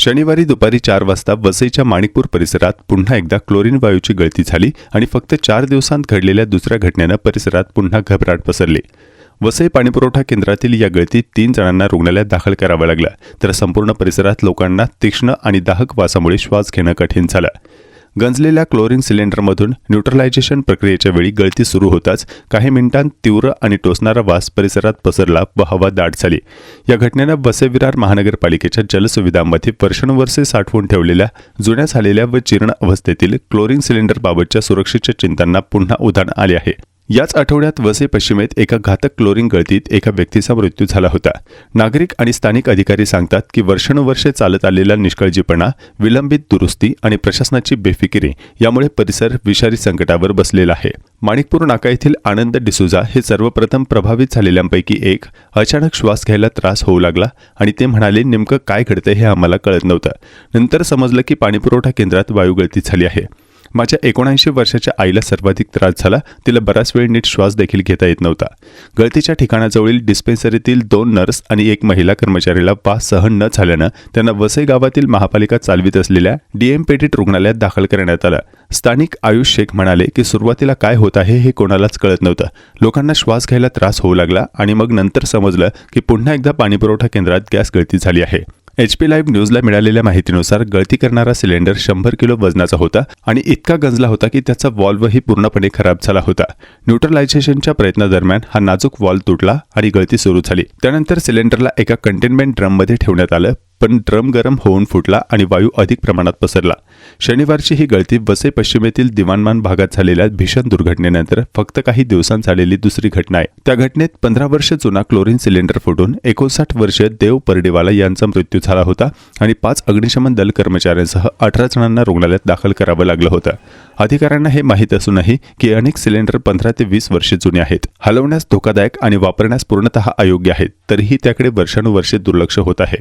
शनिवारी दुपारी चार वाजता वसईच्या माणिकपूर परिसरात पुन्हा एकदा क्लोरीन वायूची गळती झाली आणि फक्त चार दिवसांत घडलेल्या दुसऱ्या घटनेनं परिसरात पुन्हा घबराट पसरली. वसई पाणीपुरवठा केंद्रातील या गळतीत तीन जणांना रुग्णालयात दाखल करावं लागलं तर संपूर्ण परिसरात लोकांना तीक्ष्ण आणि दाहक वासामुळे श्वास घेणं कठीण झालं. गंजलेल्या क्लोरीन सिलेंडरमधून न्यूट्रलायझेशन प्रक्रियेच्या वेळी गळती सुरू होताच काही मिनिटांत तीव्र आणि टोचणारा वास परिसरात पसरला व हवा दाट झाली. या घटनेनं वसविरार महानगरपालिकेच्या जलसुविधांमध्ये वर्षानुवर्षे साठवून ठेवलेल्या जुन्या झालेल्या व जीर्ण अवस्थेतील क्लोरीन सिलेंडरबाबतच्या सुरक्षेच्या चिंतांना पुन्हा उधाण आले आहे. याच आठवड्यात वसे पश्चिमेत एका घातक क्लोरीन गळतीत एका व्यक्तीचा मृत्यू झाला होता. नागरिक आणि स्थानिक अधिकारी सांगतात की वर्षानुवर्षे चालत आलेला निष्काळजीपणा विलंबित दुरुस्ती आणि प्रशासनाची बेफिकिरी यामुळे परिसर विषारी संकटावर बसलेला आहे. माणिकपूर नाका येथील आनंद डिसुजा हे सर्वप्रथम प्रभावित झालेल्यांपैकी एक. अचानक श्वास घ्यायला त्रास होऊ लागला आणि ते म्हणाले नेमकं काय घडतंय हे आम्हाला कळत नव्हतं. नंतर समजलं की पाणीपुरवठा केंद्रात वायुगळती झाली आहे. माझ्या एकोणऐंशी वर्षाच्या आईला सर्वाधिक त्रास झाला. तिला बराच वेळ नीट श्वास देखील घेता येत नव्हता. गळतीच्या ठिकाणाजवळील डिस्पेन्सरीतील दोन नर्स आणि एक महिला कर्मचारीला वास सहन न झाल्यानं त्यांना वसई गावातील महापालिका चालवित असलेल्या डीएम पेटीट रुग्णालयात दाखल करण्यात आलं. स्थानिक आयुष शेख म्हणाले की सुरुवातीला काय होत आहे हे कोणालाच कळत नव्हतं. लोकांना श्वास घ्यायला त्रास होऊ लागला आणि मग नंतर समजलं की पुन्हा एकदा पाणीपुरवठा केंद्रात गॅस गळती झाली आहे. एच पी लाईव्ह न्यूजला मिळालेल्या माहितीनुसार गळती करणारा सिलेंडर शंभर किलो वजनाचा होता आणि इतका गंजला होता की त्याचा वॉल्वही पूर्णपणे खराब झाला होता. न्यूट्रलायझेशनच्या प्रयत्नादरम्यान हा नाजूक वॉल्व तुटला आणि गळती सुरू झाली. त्यानंतर सिलेंडरला एका कंटेनमेंट ड्रममध्ये ठेवण्यात आलं. पण ड्रम गरम होऊन फुटला आणि वायू अधिक प्रमाणात पसरला. शनिवारची ही गळती वसे पश्चिमेतील दिवाणमान भागात झालेल्या भीषण दुर्घटनेनंतर फक्त काही दिवसांत झालेली दुसरी घटना आहे. त्या घटनेत पंधरा वर्ष जुना क्लोरीन सिलेंडर फुटून एकोणसाठ वर्षीय देव परडेवाला यांचा मृत्यू झाला होता आणि पाच अग्निशमन दल कर्मचाऱ्यांसह अठरा जणांना रुग्णालयात दाखल करावं लागलं होतं. अधिकाऱ्यांना हे माहीत असूनही की अनेक सिलेंडर पंधरा ते वीस वर्षे जुने आहेत. हलवण्यास धोकादायक आणि वापरण्यास पूर्णतः अयोग्य आहेत तरीही त्याकडे वर्षानुवर्षे दुर्लक्ष होत आहे.